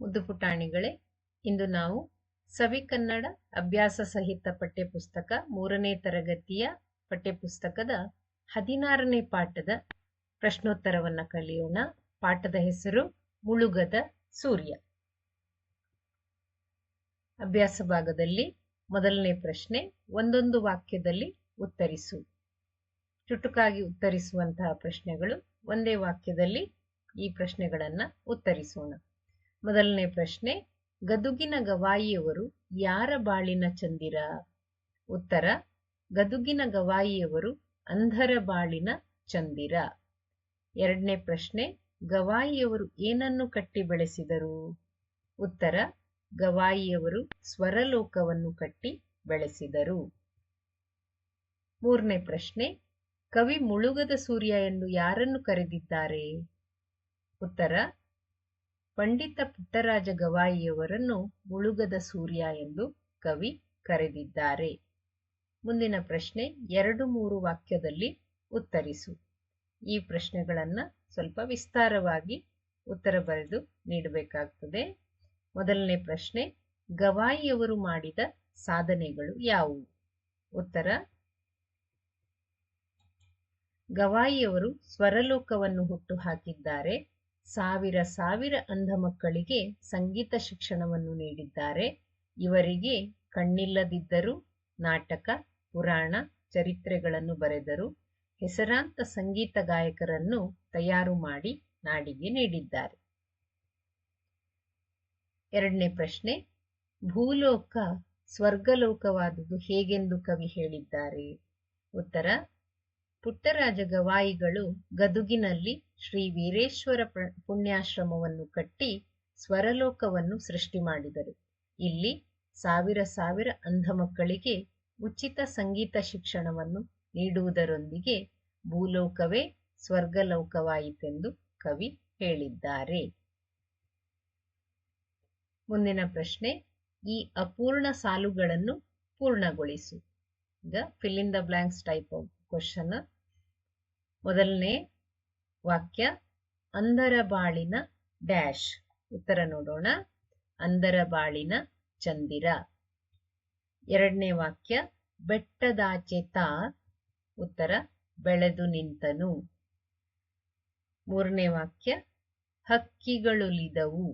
ಮುದ್ದು ಪುಟಾಣಿಗಳೇ. ಇಂದು ನಾವು ಸವಿ ಕನ್ನಡ ಅಭ್ಯಾಸ ಸಹಿತ ಪಠ್ಯಪುಸ್ತಕ ಮೂರನೇ ತರಗತಿಯ ಪಠ್ಯಪುಸ್ತಕದ ಹದಿನಾರನೇ ಪಾಠದ ಪ್ರಶ್ನೋತ್ತರವನ್ನ ಕಲಿಯೋಣ. ಪಾಠದ ಹೆಸರು ಮುಳುಗದ ಸೂರ್ಯ. ಅಭ್ಯಾಸ ಭಾಗದಲ್ಲಿ ಮೊದಲನೇ ಪ್ರಶ್ನೆ, ಒಂದೊಂದು ವಾಕ್ಯದಲ್ಲಿ ಉತ್ತರಿಸು. ಚುಟುಕಾಗಿ ಉತ್ತರಿಸುವಂತಹ ಪ್ರಶ್ನೆಗಳು ಒಂದೇ ವಾಕ್ಯದಲ್ಲಿ ಈ ಪ್ರಶ್ನೆಗಳನ್ನ ಉತ್ತರಿಸೋಣ. ಮೊದಲನೇ ಪ್ರಶ್ನೆ, ಗದುಗಿನ ಗವಾಯಿಯವರು ಯಾರ ಬಾಳಿನ ಚಂದಿರ? ಉತ್ತರ, ಗದುಗಿನ ಗವಾಯಿಯವರು ಅಂಧರ ಬಾಳಿನ ಚಂದಿರ. ಎರಡನೇ ಪ್ರಶ್ನೆ, ಗವಾಯಿಯವರು ಏನನ್ನು ಕಟ್ಟಿ ಬೆಳೆಸಿದರು? ಉತ್ತರ, ಗವಾಯಿಯವರು ಸ್ವರಲೋಕವನ್ನು ಕಟ್ಟಿ ಬೆಳೆಸಿದರು. ಮೂರನೇ ಪ್ರಶ್ನೆ, ಕವಿ ಮುಳುಗದ ಸೂರ್ಯ ಎಂದು ಯಾರನ್ನು ಕರೆದಿದ್ದಾರೆ? ಉತ್ತರ ಪಂಡಿತ ಪುಟ್ಟರಾಜ ಗವಾಯಿಯವರನ್ನು ಮುಳುಗದ ಸೂರ್ಯ ಎಂದು ಕವಿ ಕರೆದಿದ್ದಾರೆ. ಮುಂದಿನ ಪ್ರಶ್ನೆ ಎರಡು ಮೂರು ವಾಕ್ಯದಲ್ಲಿ ಉತ್ತರಿಸು. ಈ ಪ್ರಶ್ನೆಗಳನ್ನು ಸ್ವಲ್ಪ ವಿಸ್ತಾರವಾಗಿ ಉತ್ತರ ಬರೆದು ನೀಡಬೇಕಾಗ್ತದೆ. ಮೊದಲನೇ ಪ್ರಶ್ನೆ, ಗವಾಯಿಯವರು ಮಾಡಿದ ಸಾಧನೆಗಳು ಯಾವುವು? ಉತ್ತರ, ಗವಾಯಿಯವರು ಸ್ವರಲೋಕವನ್ನು ಹುಟ್ಟು ಹಾಕಿದ್ದಾರೆ. ಸಾವಿರ ಸಾವಿರ ಅಂಧ ಮಕ್ಕಳಿಗೆ ಸಂಗೀತ ಶಿಕ್ಷಣವನ್ನು ನೀಡಿದ್ದಾರೆ. ಇವರಿಗೆ ಕಣ್ಣಿಲ್ಲದಿದ್ದರೂ ನಾಟಕ, ಪುರಾಣ, ಚರಿತ್ರೆಗಳನ್ನು ಬರೆದರು. ಹೆಸರಾಂತ ಸಂಗೀತ ಗಾಯಕರನ್ನು ತಯಾರು ಮಾಡಿ ನಾಡಿಗೆ ನೀಡಿದ್ದಾರೆ. ಎರಡನೇ ಪ್ರಶ್ನೆ, ಭೂಲೋಕ ಸ್ವರ್ಗಲೋಕವಾದುದು ಹೇಗೆಂದು ಕವಿ ಹೇಳಿದ್ದಾರೆ? ಉತ್ತರ ಪುಟ್ಟರಾಜ ಗವಾಯಿಗಳು ಗದುಗಿನಲ್ಲಿ ಶ್ರೀ ವೀರೇಶ್ವರ ಪುಣ್ಯಾಶ್ರಮವನ್ನು ಕಟ್ಟಿ ಸ್ವರಲೋಕವನ್ನು ಸೃಷ್ಟಿ ಮಾಡಿದರು. ಇಲ್ಲಿ ಸಾವಿರ ಸಾವಿರ ಅಂಧ ಮಕ್ಕಳಿಗೆ ಉಚಿತ ಸಂಗೀತ ಶಿಕ್ಷಣವನ್ನು ನೀಡುವುದರೊಂದಿಗೆ ಭೂಲೋಕವೇ ಸ್ವರ್ಗಲೋಕವಾಯಿತೆಂದು ಕವಿ ಹೇಳಿದ್ದಾರೆ. ಮುಂದಿನ ಪ್ರಶ್ನೆ, ಈ ಅಪೂರ್ಣ ಸಾಲುಗಳನ್ನು ಪೂರ್ಣಗೊಳಿಸು. ಈಗ fill in the blanks type of question ಮೊದಲನೇ ವಾಕ್ಯ, ಅಂದರ ಬಾಳಿನ ಡ್ಯಾಶ್ ಉತ್ತರ ನೋಡೋಣ. ಅಂದರ ಬಾಳಿನ ಚಂದಿರ ಎರಡನೇ ವಾಕ್ಯ, ಬೆಟ್ಟದಾಚೆ ತಾ ಉತ್ತರ, ಬೆಳೆದು ನಿಂತನು ಮೂರನೇ ವಾಕ್ಯ ಹಕ್ಕಿಗಳುಲಿದವು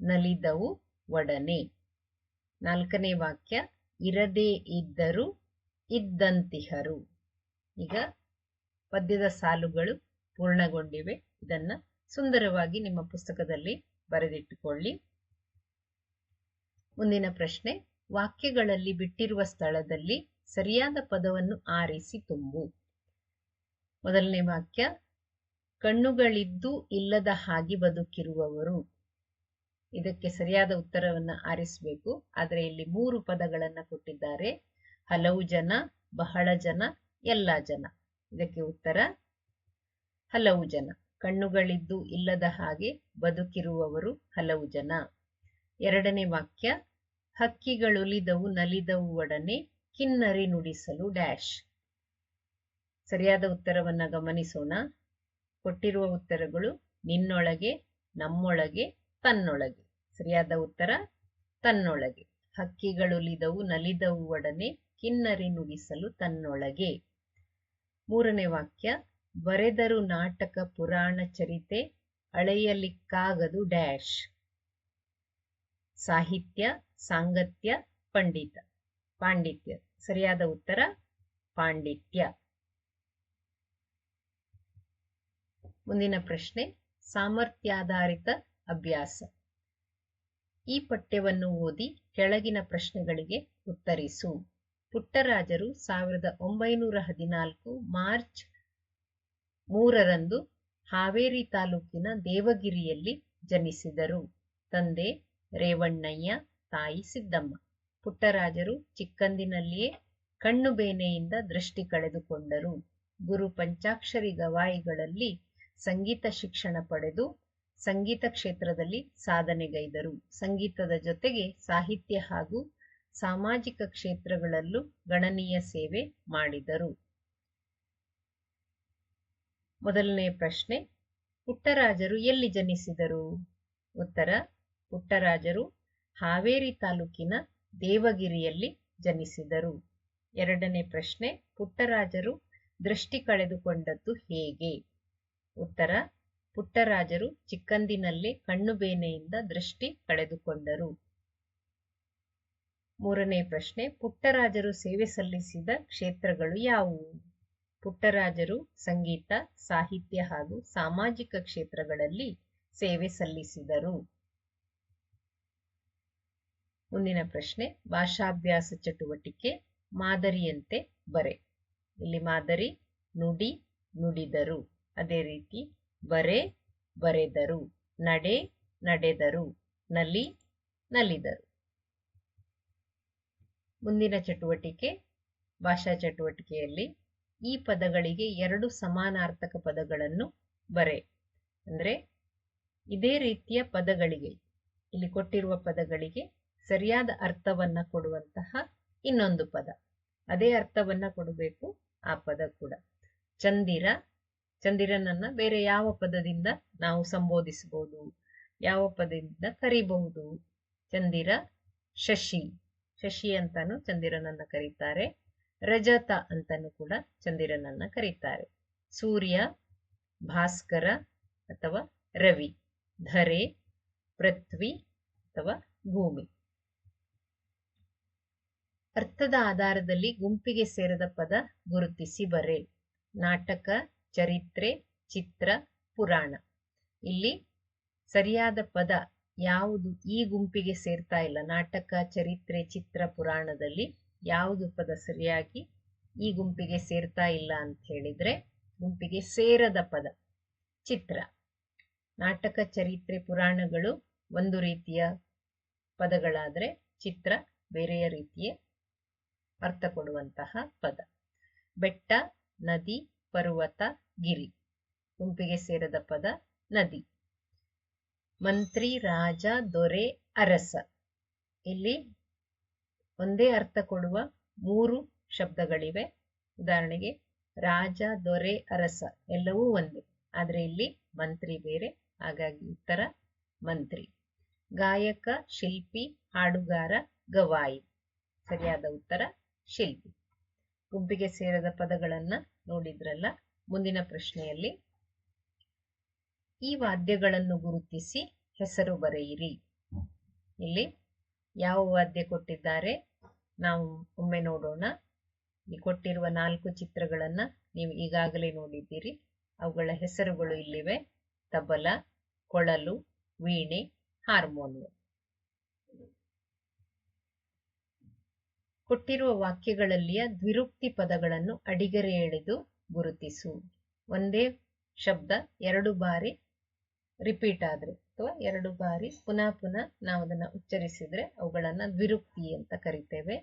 ನಲಿದವು ಒಡನೆ ನಾಲ್ಕನೇ ವಾಕ್ಯ, ಇರದೇ ಇದ್ದರು ಇದ್ದಂತಿಹರು ಈಗ ಪದ್ಯದ ಸಾಲುಗಳು ಪೂರ್ಣಗೊಂಡಿವೆ. ಇದನ್ನ ಸುಂದರವಾಗಿ ನಿಮ್ಮ ಪುಸ್ತಕದಲ್ಲಿ ಬರೆದಿಟ್ಟುಕೊಳ್ಳಿ. ಮುಂದಿನ ಪ್ರಶ್ನೆ, ವಾಕ್ಯಗಳಲ್ಲಿ ಬಿಟ್ಟಿರುವ ಸ್ಥಳದಲ್ಲಿ ಸರಿಯಾದ ಪದವನ್ನು ಆರಿಸಿ ತುಂಬು. ಮೊದಲನೇ ವಾಕ್ಯ, ಕಣ್ಣುಗಳಿದ್ದು ಇಲ್ಲದ ಹಾಗೆ ಬದುಕಿರುವವರು. ಇದಕ್ಕೆ ಸರಿಯಾದ ಉತ್ತರವನ್ನು ಆರಿಸಬೇಕು. ಆದರೆ ಇಲ್ಲಿ ಮೂರು ಪದಗಳನ್ನ ಕೊಟ್ಟಿದ್ದಾರೆ. ಹಲವು ಜನ, ಬಹಳ ಜನ, ಎಲ್ಲ ಜನ. ಇದಕ್ಕೆ ಉತ್ತರ, ಹಲವು ಜನ. ಕಣ್ಣುಗಳಿದ್ದು ಇಲ್ಲದ ಹಾಗೆ ಬದುಕಿರುವವರು ಹಲವು ಜನ. ಎರಡನೇ ವಾಕ್ಯ, ಹಕ್ಕಿಗಳುಲಿದವು ನಲಿದವು ಒಡನೆ ಕಿನ್ನರಿ ನುಡಿಸಲು ಡ್ಯಾಶ್. ಸರಿಯಾದ ಉತ್ತರವನ್ನು ಗಮನಿಸೋಣ. ಕೊಟ್ಟಿರುವ ಉತ್ತರಗಳು ನಿನ್ನೊಳಗೆ, ನಮ್ಮೊಳಗೆ, ತನ್ನೊಳಗೆ. ಸರಿಯಾದ ಉತ್ತರ, ತನ್ನೊಳಗೆ. ಹಕ್ಕಿಗಳುಲಿದವು ನಲಿದವು ಒಡನೆ ಕಿನ್ನರಿ ನುಡಿಸಲು ತನ್ನೊಳಗೆ. ಮೂರನೇ ವಾಕ್ಯ, ಬರೆದರು ನಾಟಕ ಪುರಾಣ ಚರಿತೆ, ಅಳೆಯಲಿಕ್ಕಾಗದು ಡ್ಯಾಶ್. ಸಾಹಿತ್ಯ, ಸಾಂಗತ್ಯ, ಪಂಡಿತ. ಪಾಂಡಿತ್ಯ. ಸರಿಯಾದ ಉತ್ತರ, ಪಾಂಡಿತ್ಯ. ಮುಂದಿನ ಪ್ರಶ್ನೆ, ಸಾಮರ್ಥ್ಯಾಧಾರಿತ ಅಭ್ಯಾಸ. ಈ ಪಠ್ಯವನ್ನು ಓದಿ ಕೆಳಗಿನ ಪ್ರಶ್ನೆಗಳಿಗೆ ಉತ್ತರಿಸು. ಪುಟ್ಟರಾಜರು ಸಾವಿರದ ಒಂಬೈನೂರ ಹದಿನಾಲ್ಕು ಮಾರ್ಚ್ ಮೂರರಂದು ಹಾವೇರಿ ತಾಲೂಕಿನ ದೇವಗಿರಿಯಲ್ಲಿ ಜನಿಸಿದರು. ತಂದೆ ರೇವಣ್ಣಯ್ಯ, ತಾಯಿ ಸಿದ್ದಮ್ಮ. ಪುಟ್ಟರಾಜರು ಚಿಕ್ಕಂದಿನಲ್ಲಿಯೇ ಕಣ್ಣು ಬೇನೆಯಿಂದ ದೃಷ್ಟಿ ಕಳೆದುಕೊಂಡರು. ಗುರು ಪಂಚಾಕ್ಷರಿ ಗವಾಯಿಗಳಲ್ಲಿ ಸಂಗೀತ ಶಿಕ್ಷಣ ಪಡೆದು ಸಂಗೀತ ಕ್ಷೇತ್ರದಲ್ಲಿ ಸಾಧನೆಗೈದರು. ಸಂಗೀತದ ಜೊತೆಗೆ ಸಾಹಿತ್ಯ ಹಾಗೂ ಸಾಮಾಜಿಕ ಕ್ಷೇತ್ರಗಳಲ್ಲೂ ಗಣನೀಯ ಸೇವೆ ಮಾಡಿದರು. ಮೊದಲನೇ ಪ್ರಶ್ನೆ, ಪುಟ್ಟರಾಜರು ಎಲ್ಲಿ ಜನಿಸಿದರು? ಉತ್ತರ, ಪುಟ್ಟರಾಜರು ಹಾವೇರಿ ತಾಲೂಕಿನ ದೇವಗಿರಿಯಲ್ಲಿ ಜನಿಸಿದರು. ಎರಡನೇ ಪ್ರಶ್ನೆ, ಪುಟ್ಟರಾಜರು ದೃಷ್ಟಿ ಕಳೆದುಕೊಂಡದ್ದು ಹೇಗೆ? ಉತ್ತರ, ಪುಟ್ಟರಾಜರು ಚಿಕ್ಕಂದಿನಲ್ಲೇ ಕಣ್ಣುಬೇನೆಯಿಂದ ದೃಷ್ಟಿ ಕಳೆದುಕೊಂಡರು. ಮೂರನೇ ಪ್ರಶ್ನೆ, ಪುಟ್ಟರಾಜರು ಸೇವೆ ಸಲ್ಲಿಸಿದ ಕ್ಷೇತ್ರಗಳು ಯಾವುವು? ಪುಟ್ಟರಾಜರು ಸಂಗೀತ, ಸಾಹಿತ್ಯ ಹಾಗೂ ಸಾಮಾಜಿಕ ಕ್ಷೇತ್ರಗಳಲ್ಲಿ ಸೇವೆ ಸಲ್ಲಿಸಿದರು. ಮುಂದಿನ ಪ್ರಶ್ನೆ, ಭಾಷಾಭ್ಯಾಸ ಚಟುವಟಿಕೆ, ಮಾದರಿಯಂತೆ ಬರೆ. ಇಲ್ಲಿ ಮಾದರಿ, ನುಡಿ, ನುಡಿದರು. ಅದೇ ರೀತಿ, ಬರೆ, ಬರೆದರು. ನಡೆ, ನಡೆದರು. ನಲಿ ನಲಿದರು. ಮುಂದಿನ ಚಟುವಟಿಕೆ ಭಾಷಾ ಚಟುವಟಿಕೆಯಲ್ಲಿ ಈ ಪದಗಳಿಗೆ ಎರಡು ಸಮಾನಾರ್ಥಕ ಪದಗಳನ್ನು ಬರೆ. ಅಂದ್ರೆ ಇದೇ ರೀತಿಯ ಪದಗಳಿಗೆ, ಇಲ್ಲಿ ಕೊಟ್ಟಿರುವ ಪದಗಳಿಗೆ ಸರಿಯಾದ ಅರ್ಥವನ್ನ ಕೊಡುವಂತಹ ಇನ್ನೊಂದು ಪದ. ಅದೇ ಅರ್ಥವನ್ನ ಕೊಡಬೇಕು ಆ ಪದ ಕೂಡ. ಚಂದಿರ, ಚಂದಿರನನ್ನ ಬೇರೆ ಯಾವ ಪದದಿಂದ ನಾವು ಸಂಬೋಧಿಸಬಹುದು ಯಾವ ಪದದಿಂದ ಕರಿಬಹುದು? ಚಂದಿರ, ಶಶಿ. ಶಶಿ ಅಂತಾನು ಚಂದಿರನನ್ನ ಕರೀತಾರೆ. ರಜತ ಅಂತಾನು ಕೂಡ ಚಂದಿರನನ್ನ ಕರೀತಾರೆ. ಸೂರ್ಯ, ಭಾಸ್ಕರ ಅಥವಾ ರವಿ, ಧರೆ, ಪೃಥ್ವಿ ಅಥವಾ ಭೂಮಿ. ಅರ್ಥದ ಆಧಾರದಲ್ಲಿ ಗುಂಪಿಗೆ ಸೇರದ ಪದ ಗುರುತಿಸಿ ಬರೆ. ನಾಟಕ, ಚರಿತ್ರೆ, ಚಿತ್ರ, ಪುರಾಣ. ಇಲ್ಲಿ ಸರಿಯಾದ ಪದ ಯಾವುದು ಈ ಗುಂಪಿಗೆ ಸೇರ್ತಾ ಇಲ್ಲ. ನಾಟಕ, ಚರಿತ್ರೆ, ಚಿತ್ರ, ಪುರಾಣದಲ್ಲಿ ಯಾವುದು ಪದ ಸರಿಯಾಗಿ ಈ ಗುಂಪಿಗೆ ಸೇರ್ತಾ ಇಲ್ಲ ಅಂತ ಹೇಳಿದ್ರೆ ಗುಂಪಿಗೆ ಸೇರದ ಪದ ಚಿತ್ರ. ನಾಟಕ, ಚರಿತ್ರೆ, ಪುರಾಣಗಳು ಒಂದು ರೀತಿಯ ಪದಗಳಾದರೆ ಚಿತ್ರ ಬೇರೆಯ ರೀತಿಯ ಅರ್ಥ ಕೊಡುವಂತಹ ಪದ. ಬೆಟ್ಟ, ನದಿ, ಪರ್ವತ, ಗಿರಿ ಗುಂಪಿಗೆ ಸೇರದ ಪದ ನದಿ. ಮಂತ್ರಿ ರಾಜ ದೊರೆ ಅರಸ. ಇಲ್ಲಿ ಒಂದೇ ಅರ್ಥ ಕೊಡುವ ಮೂರು ಶಬ್ದಗಳಿವೆ. ಉದಾಹರಣೆಗೆ, ರಾಜ ದೊರೆ ಅರಸ ಎಲ್ಲವೂ ಒಂದೇ, ಆದರೆ ಇಲ್ಲಿ ಮಂತ್ರಿ ಬೇರೆ, ಹಾಗಾಗಿ ಉತ್ತರ ಮಂತ್ರಿ. ಗಾಯಕ, ಶಿಲ್ಪಿ, ಹಾಡುಗಾರ, ಗವಾಯಿ. ಸರಿಯಾದ ಉತ್ತರ, ಶಿಲ್ಪಿ. ಗುಂಪಿಗೆ ಸೇರದ ಪದಗಳನ್ನ ನೋಡಿದ್ರಲ್ಲ, ಮುಂದಿನ ಪ್ರಶ್ನೆಯಲ್ಲಿ ಈ ವಾದ್ಯಗಳನ್ನು ಗುರುತಿಸಿ ಹೆಸರು ಬರೆಯಿರಿ. ಇಲ್ಲಿ ಯಾವ ವಾದ್ಯ ಕೊಟ್ಟಿದ್ದಾರೆ ನಾವು ಒಮ್ಮೆ ನೋಡೋಣ. ಇಲ್ಲಿ ಕೊಟ್ಟಿರುವ ನಾಲ್ಕು ಚಿತ್ರಗಳನ್ನ ನೀವು ಈಗಾಗಲೇ ನೋಡಿದ್ದೀರಿ. ಅವುಗಳ ಹೆಸರುಗಳು ಇಲ್ಲಿವೆ. ತಬಲ, ಕೊಳಲು, ವೀಣೆ, ಹಾರ್ಮೋನಿಯಂ. ಕೊಟ್ಟಿರುವ ವಾಕ್ಯಗಳಲ್ಲಿಯ ದ್ವಿರುಕ್ತಿ ಪದಗಳನ್ನು ಅಡಿಗರೆ ಎಳೆದು ಗುರುತಿಸು. ಒಂದೇ ಶಬ್ದ, ಎರಡು ಬಾರಿ ರಿಪೀಟ್ ಆದ್ರೆ ಅಥವಾ ಎರಡು ಬಾರಿ ಪುನಃ ಪುನಃ ನಾವು ಅದನ್ನು ಉಚ್ಚರಿಸಿದ್ರೆ ಅವುಗಳನ್ನು ದ್ವಿರುಕ್ತಿ ಅಂತ ಕರಿತೇವೆ.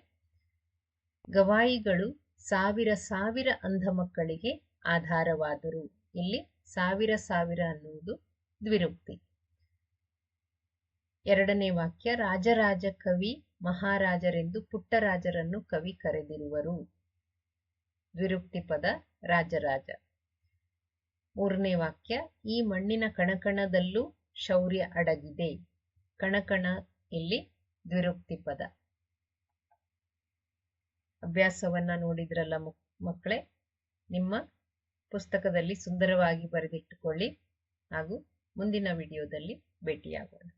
ಗವಾಯಿಗಳು ಸಾವಿರ ಸಾವಿರ ಅಂಧ ಮಕ್ಕಳಿಗೆ ಆಧಾರವಾದರು. ಇಲ್ಲಿ ಸಾವಿರ ಸಾವಿರ ಅನ್ನುವುದು ದ್ವಿರುಕ್ತಿ. ಎರಡನೇ ವಾಕ್ಯ, ರಾಜರಾಜ ಕವಿ ಮಹಾರಾಜರೆಂದು ಪುಟ್ಟರಾಜರನ್ನು ಕವಿ ಕರೆದಿರುವರು. ದ್ವಿರುಕ್ತಿ ಪದ ರಾಜರಾಜ. ಮೂರನೇ ವಾಕ್ಯ, ಈ ಮಣ್ಣಿನ ಕಣಕಣದಲ್ಲೂ ಶೌರ್ಯ ಅಡಗಿದೆ. ಕಣಕಣ ಇಲ್ಲಿ ದ್ವಿರುಕ್ತಿ ಪದ. ಅಭ್ಯಾಸವನ್ನ ನೋಡಿದ್ರಲ್ಲ ಮಕ್ಕಳೇ? ನಿಮ್ಮ ಪುಸ್ತಕದಲ್ಲಿ ಸುಂದರವಾಗಿ ಬರೆದಿಟ್ಟುಕೊಳ್ಳಿ ಹಾಗೂ ಮುಂದಿನ ವಿಡಿಯೋದಲ್ಲಿ ಭೇಟಿಯಾಗೋಣ.